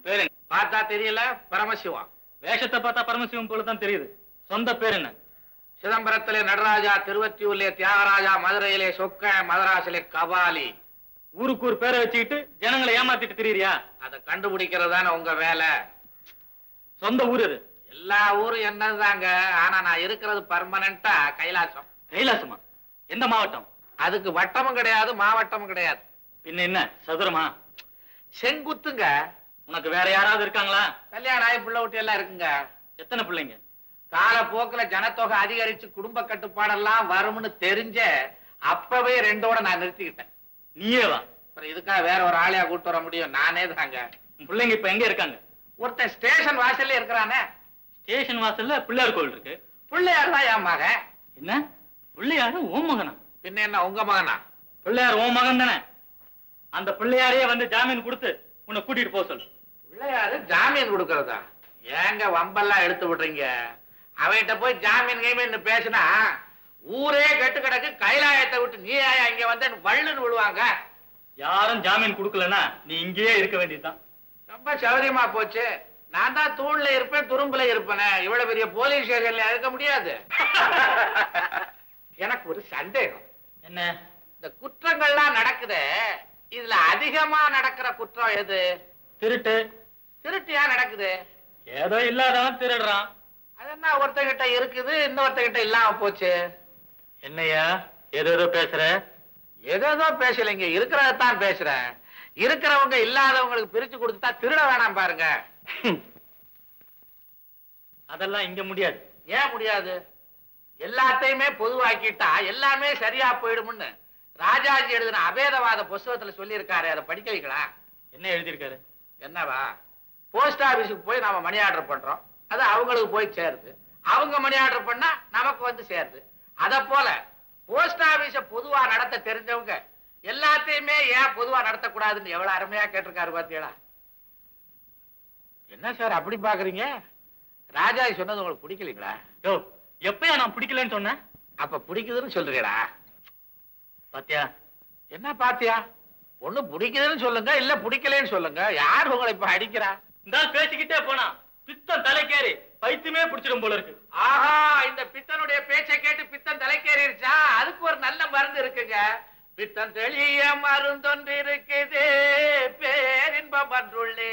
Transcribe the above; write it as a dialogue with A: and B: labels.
A: பேர் என்ன?
B: பார்த்தா தெரியல? பரமசிவம்
A: வேஷத்தை பார்த்தா பரமசிவம் போல தான் தெரியுது. சொந்த பேர் என்ன?
B: சிதம்பரத்திலே நடராஜா திருவத்தியூர்லே தியாகராஜா மதுரையிலே சொக்க மதராசிலே கபாலி.
A: ஊருக்கு ஒரு பேரை வச்சுக்கிட்டு ஜனங்களை ஏமாத்திட்டு திரியறியா?
B: அதை கண்டுபிடிக்கிறது உங்க வேலை.
A: சொந்த ஊர் இது
B: எல்லா ஊரும் என்னதுதாங்க? ஆனா நான் இருக்கிறது பர்மனண்டா கைலாசம்.
A: கைலாசமா? எந்த மாவட்டம்?
B: அதுக்கு வட்டமும் கிடையாது மாவட்டமும் கிடையாது.
A: பின்ன என்ன? சதுரமா?
B: செங்குத்துங்க.
A: உனக்கு வேற யாராவது இருக்காங்களா?
B: கல்யாணம் ஆகி பிள்ளை ஊட்டி எல்லாம் இருக்குங்க.
A: எத்தனை பிள்ளைங்க?
B: காலப்போக்குல ஜனத்தொகை அதிகரிச்சு குடும்ப கட்டுப்பாடெல்லாம் வரும்னு தெரிஞ்ச அப்பவே ரெண்டோட நான் நிறுத்திக்கிட்டேன்.
A: நீயே வா
B: அப்புறம் இதுக்காக வேற ஒரு ஆளையா கூட்டு வர முடியும்? நானே தாங்க.
A: உன் பிள்ளைங்க இப்ப எங்க இருக்காங்க?
B: ஒருத்தன் ஸ்டேஷன் வாசல்ல இருக்கிறானே.
A: ஸ்டேஷன் வாசல்ல பிள்ளையார் கோவில் இருக்கு.
B: பிள்ளையார் தான் என் மகன்.
A: என்ன? பிள்ளையாரு ஓம் மகனா?
B: பின்ன என்ன உங்க மகனா?
A: பிள்ளையார் ஓம் மகன் தானே? அந்த பிள்ளையாரையே வந்து ஜாமீன் கொடுத்து உன்னை கூட்டிட்டு போக சொல்லு.
B: பிள்ளையாரு ஜாமீன் கொடுக்கறதா? ஏங்க வம்பெல்லாம் எடுத்து விடுறீங்க? அவன்கிட்ட போய் ஜாமீன் கீமீன் பேசினா ஊரே கெட்டு கிடக்கு கைலாயத்தை விட்டு நீ ஆயா இங்க வந்து வள்ளுன்னு விழுவாங்க?
A: யாரும் ஜாமீன் கொடுக்கலன்னா நீ இங்கேயே இருக்க வேண்டியதுதான்.
B: ரொம்ப சௌரியமா போச்சு. நான் தான் தூண்ல இருப்பேன் துரும்புல இருப்பேனே. இவ்வளவு பெரிய போலீஸ் ஸ்டேஷன்ல இருக்க முடியாது. எனக்கு ஒரு சந்தேகம்.
A: என்ன?
B: இந்த குற்றங்கள்லாம் நடக்குதே. இதுல அதிகமா நடக்கிற குற்றம் எது?
A: திருட்டு.
B: திருட்டியா நடக்குது?
A: ஏதோ இல்லாதவன் திருடுறான்.
B: அது என்ன ஒருத்தகிட்ட இருக்குது இன்னொருத்தகிட்ட இல்லாம போச்சு?
A: என்னையா ஏதோ ஏதோ பேசுற?
B: ஏதேதோ பேசலைங்க இருக்கிறதான் பேசுறேன். இருக்கிறவங்க இல்லாதவங்களுக்கு பிரிச்சு கொடுத்துட்டா திருட வேணாம் பாருங்க.
A: அதெல்லாம் இங்க முடியாது.
B: ஏன் முடியாது? எல்லாத்தையுமே பொதுவாக்கிட்டா எல்லாமே சரியா போயிடும்னு ராஜாஜி எழுதின அபேதவாத புஸ்தகத்துல சொல்லியிருக்காரு. அதை படிக்க வைக்கலாம்
A: என்ன எழுதியிருக்காரு?
B: என்னவா? போஸ்ட் ஆபீஸுக்கு போய் நாம மணி ஆர்டர் பண்றோம். அது அவங்களுக்கு போய் சேருது. அவங்க மணி ஆர்டர் பண்ணா நமக்கு வந்து சேருது. அத போல போஸ்ட் ஆபீஸ பொதுவா நடத்த தெரிஞ்சவங்க எல்லாத்தையுமே ஏன் பொதுவா நடத்தக்கூடாதுன்னு எவ்வளவு அருமையா கேட்டிருக்காரு பாத்தீங்களா? என்ன சார் அப்படி பாக்குறீங்க? ராஜாஜி சொன்னது உங்களுக்கு பிடிக்கலீங்களா?
A: யோ எப்பயா நான் பிடிக்கலன்னு சொன்னேன்?
B: அப்ப பிடிக்குதுன்னு சொல்றீங்களா?
A: பாத்தியா?
B: என்ன பாத்தியா? ஒண்ணு பிடிக்குதுன்னு சொல்லுங்க இல்ல பிடிக்கலன்னு சொல்லுங்க. யார் உங்களை இப்ப அடிக்கிறா?
A: இந்த பேசிக்கிட்டே போனா. பித்தம் தலைக்கேறி பைத்தியமே பிடிச்சிடும் போல இருக்கு.
B: ஆஹா இந்த பித்தனுடைய பேச்சை கேட்டு பித்தன் தலைக்கேறிடுச்சா அதுக்கு ஒரு நல்ல மருந்து இருக்குங்க. பித்தன் தெளிய மருந்தொன்று இருக்குது. பேரின்பம் அன்றுள்ளே.